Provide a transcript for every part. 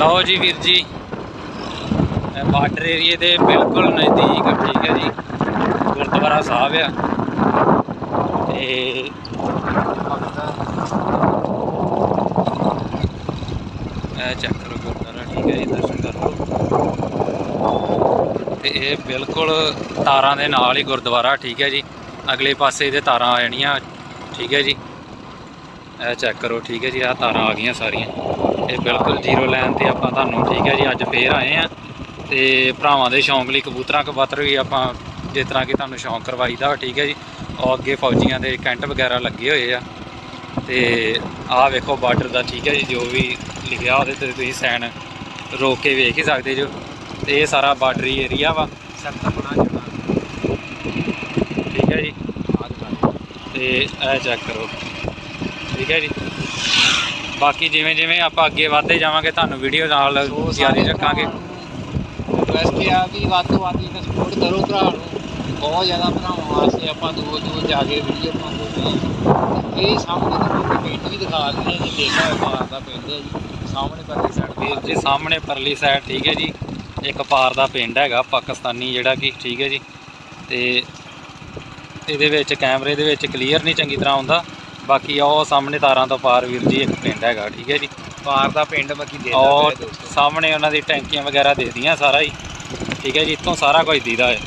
ਲਓ ਜੀ ਵੀਰ ਜੀ। ਬਾਰਡਰ ਏਰੀਏ ਦੇ ਬਿਲਕੁਲ ਨਜ਼ਦੀਕ ਠੀਕ ਹੈ ਜੀ। ਗੁਰਦੁਆਰਾ ਸਾਹਿਬ ਆ। ਤੇ ਇਹ ਚੈੱਕ ਕਰੋ ਗੁਰਦੁਆਰਾ, ਠੀਕ ਹੈ ਜੀ, ਦਰਸ਼ਨ ਕਰੋ ਲਓ। ਤੇ ਇਹ ਬਿਲਕੁਲ ਤਾਰਾਂ ਦੇ ਨਾਲ ਹੀ ਗੁਰਦੁਆਰਾ, ਠੀਕ ਹੈ ਜੀ। ਅਗਲੇ ਪਾਸੇ ਇਹਦੇ ਤਾਰਾਂ ਆ ਜਾਣੀਆਂ, ਠੀਕ ਹੈ ਜੀ। ਇਹ ਚੈੱਕ ਕਰੋ, ਠੀਕ ਹੈ ਜੀ, ਆਹ ਤਾਰਾਂ ਆ ਗਈਆਂ ਸਾਰੀਆਂ। ਇਹ ਬਿਲਕੁਲ ਜ਼ੀਰੋ ਲਾਈਨ ਤੇ ਆਪਾਂ ਤੁਹਾਨੂੰ ਠੀਕ ਹੈ ਜੀ ਅੱਜ ਫੇਰ ਆਏ ਆ ਤੇ ਭਰਾਵਾਂ ਦੇ ਸ਼ੌਂਕ ਲਈ ਕਬੂਤਰਾਂ ਕਬੂਤਰ ਵੀ ਆਪਾਂ ਜਿਸ ਤਰ੍ਹਾਂ ਕਿ ਤੁਹਾਨੂੰ ਸ਼ੌਂਕ ਕਰਵਾਈਦਾ ਵਾ, ਠੀਕ ਹੈ ਜੀ। ਉਹ ਅੱਗੇ ਫੌਜੀਆਂ ਦੇ ਕੈਂਟ ਵਗੈਰਾ ਲੱਗੇ ਹੋਏ ਆ। ਤੇ ਆਹ ਵੇਖੋ ਬਾਰਡਰ ਦਾ ਠੀਕ ਹੈ ਜੀ ਜੋ ਵੀ ਲਿਖਿਆ ਉਹਦੇ ਤੇ ਤੁਸੀਂ ਸਾਈਨ ਰੋਕ ਕੇ ਵੇਖ ਹੀ ਸਕਦੇ ਜੋ। ਤੇ ਇਹ ਸਾਰਾ ਬਾਰਡਰੀ ਏਰੀਆ ਵਾ। ਠੀਕ ਹੈ ਜੀ। ਤੇ ਇਹ ਚੈੱਕ ਕਰੋ। ਠੀਕ ਹੈ ਜੀ। ਬਾਕੀ ਜਿਵੇਂ ਜਿਵੇਂ ਆਪਾਂ ਅੱਗੇ ਵਧਦੇ ਜਾਵਾਂਗੇ ਤੁਹਾਨੂੰ ਵੀਡੀਓ ਨਾਲ ਜਾਰੀ ਰੱਖਾਂਗੇ। ਰਿਕਵੈਸਟ ਆ ਵੀ ਵੱਧ ਤੋਂ ਵੱਧ ਇਹਦਾ ਸਪੋਰਟ ਕਰੋ ਭਰਾ ਨੂੰ। ਬਹੁਤ ਜ਼ਿਆਦਾ ਭਰਾਵਾਂ ਵਾਸਤੇ ਆਪਾਂ ਦੂਰ ਦੂਰ ਜਾ ਕੇ ਵੀਡੀਓ ਬਣਾਉਂਦੇ ਹਾਂ। ਇਹ ਸਾਹਮਣੇ ਤੁਹਾਨੂੰ ਪਿੰਡ ਵੀ ਦਿਖਾ ਦਿੰਦੇ ਹਾਂ ਜੀ ਦੇਖਿਆ ਹੋਇਆ ਬਾਹਰ ਦਾ ਪਿੰਡ ਹੈ ਜੀ। ਸਾਹਮਣੇ ਪਰਲੀ ਸਾਈਡ ਵੀਰ ਜੀ ਸਾਹਮਣੇ ਪਰਲੀ ਸਾਈਡ ਠੀਕ ਹੈ ਜੀ। ਇੱਕ ਪਾਰ ਦਾ ਪਿੰਡ ਹੈਗਾ ਪਾਕਿਸਤਾਨੀ ਜਿਹੜਾ ਕਿ ਠੀਕ ਹੈ ਜੀ। ਤੇ ਇਹਦੇ ਵਿੱਚ ਕੈਮਰੇ ਦੇ ਵਿੱਚ ਕਲੀਅਰ ਨਹੀਂ ਚੰਗੀ ਤਰ੍ਹਾਂ ਆਉਂਦਾ। ਬਾਕੀ ਉਹ ਸਾਹਮਣੇ ਤਾਰਾਂ ਤੋਂ ਪਾਰ ਵੀਰ ਜੀ ਇੱਕ ਪਿੰਡ ਹੈਗਾ ਠੀਕ ਹੈ ਜੀ। ਪਾਰ ਦਾ ਪਿੰਡ ਬਾਕੀ ਦੇ ਔਰ ਦਿੰਦੇ ਸਾਹਮਣੇ ਉਹਨਾਂ ਦੀ ਟੈਂਕੀਆਂ ਵਗੈਰਾ ਦਿਖਦੀਆਂ ਸਾਰਾ ਹੀ ਠੀਕ ਹੈ ਜੀ ਇੱਥੋਂ ਸਾਰਾ ਕੁਝ ਦਿਖਦਾ ਹੈ।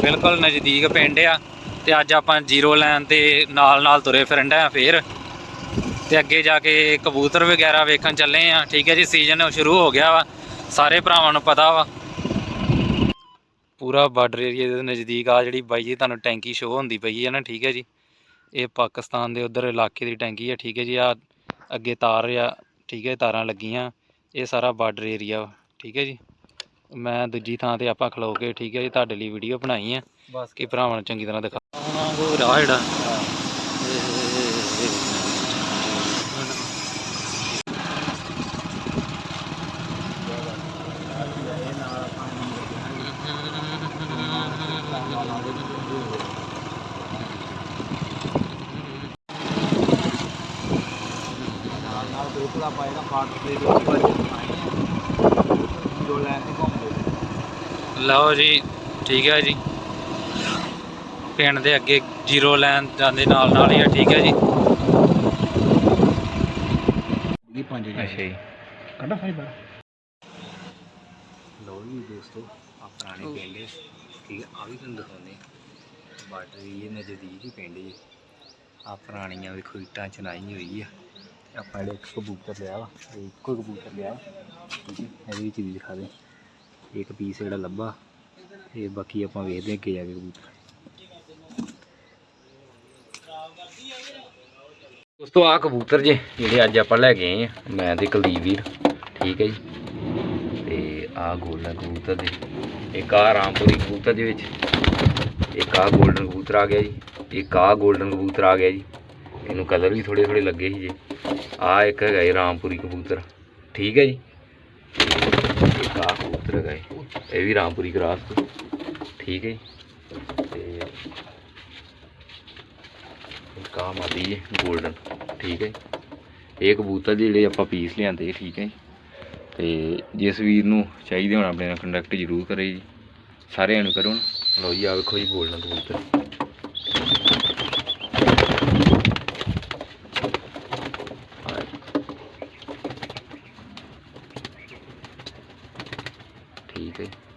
ਬਿਲਕੁਲ ਨਜ਼ਦੀਕ ਪਿੰਡ ਆ ਤੇ ਅੱਜ ਆਪਾਂ ਜ਼ੀਰੋ ਲਾਈਨ ਤੇ ਨਾਲ ਨਾਲ ਤੁਰੇ ਫਿਰਨ ਆ ਫੇਰ। ਤੇ ਅੱਗੇ ਜਾ ਕੇ ਕਬੂਤਰ ਵਗੈਰਾ ਵੇਖਣ ਚੱਲੇ ਆ ਠੀਕ ਹੈ ਜੀ ਸੀਜ਼ਨ ਸ਼ੁਰੂ ਹੋ ਗਿਆ ਵਾ ਸਾਰੇ ਭਰਾਵਾਂ ਨੂੰ ਪਤਾ ਵਾ। ਪੂਰਾ ਬਾਰਡਰ ਏਰੀਆ ਦੇ ਨਜ਼ਦੀਕ ਆ ਜਿਹੜੀ ਬਾਈ ਜੀ ਤੁਹਾਨੂੰ ਟੈਂਕੀ ਸ਼ੋਅ ਹੁੰਦੀ ਪਈ ਹੈ ਨਾ ਠੀਕ ਹੈ ਜੀ। ਇਹ ਪਾਕਿਸਤਾਨ ਦੇ ਉਧਰ ਇਲਾਕੇ ਦੀ ਟੈਂਕੀ ਹੈ ਠੀਕ ਹੈ ਜੀ ਆ ਅੱਗੇ ਤਾਰ ਆ ਠੀਕ ਹੈ ਤਾਰਾਂ ਲੱਗੀਆਂ ਇਹ ਸਾਰਾ ਬਾਰਡਰ ਏਰੀਆ ਵਾ ਠੀਕ ਹੈ ਜੀ। ਮੈਂ ਦੂਜੀ ਥਾਂ ਤੇ ਆਪਾਂ ਖਲੋ ਕੇ ਠੀਕ ਹੈ ਜੀ ਤੁਹਾਡੇ ਲਈ ਵੀਡੀਓ ਬਣਾਈ ਆ ਬਸ। ਕਿ ਭਰਾਵਾਂ ਨੂੰ ਚੰਗੀ ਤਰ੍ਹਾਂ ਦਿਖਾ। ਉਹ ਰਾਹ ਜਿਹੜਾ ਬਿਲਕੁਲ ਆਪਾਂ ਇਹਦਾ ਪਾਰਟ ਦੇ ਵਿੱਚ ਬਣਾਏ ਜੋ ਲੈਣ ਤੇ ਘੁੰਮਦੇ ਲਓ ਜੀ ਠੀਕ ਹੈ ਜੀ। ਪਿੰਡ ਦੇ ਅੱਗੇ ਜ਼ੀਰੋ ਲਾਈਨ ਜਾਂਦੇ ਨਾਲ ਨਾਲ ਹੀ ਆ ਠੀਕ ਹੈ ਜੀ। ਇਹ ਪੰਜ ਅੱਛਾ ਜੀ। ਕੱਢਾ ਫਾਈਬਰ ਲੋ ਜੀ ਦੋਸਤੋ ਆ ਪੁਰਾਣੇ ਪਿੰਡ। ਠੀਕ ਹੈ ਆ ਵੀ ਤੁਹਾਨੂੰ ਦਿਖਾਉਂਦੇ ਬਾਰਡਰ ਇਹ ਨਜ਼ਦੀਕ ਹੀ ਪਿੰਡ ਜੀ ਆ ਪੁਰਾਣੀਆਂ ਵੇਖੋ ਇੱਟਾਂ ਚਨਾਈ ਹੋਈ ਆ। ਆਪਾਂ ਜਿਹੜਾ ਇੱਕ ਕਬੂਤਰ ਲਿਆ ਵਾ ਇਹ ਇੱਕੋ ਕਬੂਤਰ ਲਿਆ ਠੀਕ ਹੈ ਇਹਦੇ ਵਿੱਚ ਵੀ ਦਿਖਾ ਦੇ। ਇੱਕ ਪੀਸ ਜਿਹੜਾ ਲੱਭਾ ਇਹ ਬਾਕੀ ਆਪਾਂ ਵੇਖਦੇ ਹਾਂ ਅੱਗੇ ਜਾ ਕੇ ਕਬੂਤਰ। ਦੋਸਤੋ ਆ ਕਬੂਤਰ ਜੇ, ਜਿਹੜੇ ਅੱਜ ਆਪਾਂ ਲੈ ਕੇ ਆਏ ਆ, ਮੈਂ ਤੇ ਕੁਲਦੀਪ ਵੀਰ। ਠੀਕ ਹੈ ਜੀ। ਤੇ ਆ ਗੋਲਡਨ ਕਬੂਤਰ ਦੇ ਇੱਕ ਆ ਰਾਮਪੁਰੀ ਕਬੂਤਰ ਦੇ ਵਿੱਚ, ਇੱਕ ਆ ਗੋਲਡਨ ਕਬੂਤਰ ਆ ਗਿਆ ਜੀ, ਇੱਕ ਆ ਗੋਲਡਨ ਕਬੂਤਰ ਆ ਗਿਆ ਜੀ। ਇਹਨੂੰ ਕਲਰ ਵੀ ਥੋੜੇ ਥੋੜੇ ਲੱਗੇ ਸੀ ਜੀ। ਆ ਇੱਕ ਹੈਗਾ ਜੀ ਰਾਮਪੁਰੀ ਕਬੂਤਰ। ਠੀਕ ਹੈ ਜੀ? ਤੇ ਇੱਕ ਆ ਕਬੂਤਰ ਹੈਗਾ ਜੀ। ਇਹ ਵੀ ਰਾਮਪੁਰੀ ਕਰਾਸ ਠੀਕ ਹੈ ਜੀ? ਤੇ ਇੱਕ ਆ ਮਾਦੀ ਜੀ 골ਡਨ ਠੀਕ ਹੈ ਜੀ। ਇਹ ਕਬੂਤਰ ਜਿਹੜੇ ਆਪਾਂ ਪੀਸ ਲਿਆਂਦੇ, ਠੀਕ ਹੈ ਜੀ। ਤੇ ਜਿਸ ਵੀਰ ਨੂੰ ਚਾਹੀਦੇ ਹੋਣ ਆਪਣੇ ਨਾਲ ਕੰਟੈਕਟ ਜ਼ਰੂਰ ਕਰੇ ਜੀ। ਸਾਰਿਆਂ ਨੂੰ ਕਰੋ ਨਾ। ਲਓ ਜੀ ਆ ਵੇਖੋ ਜੀ 골ਡਨ ਕਬੂਤਰ। ਠੀਕ ਹੈ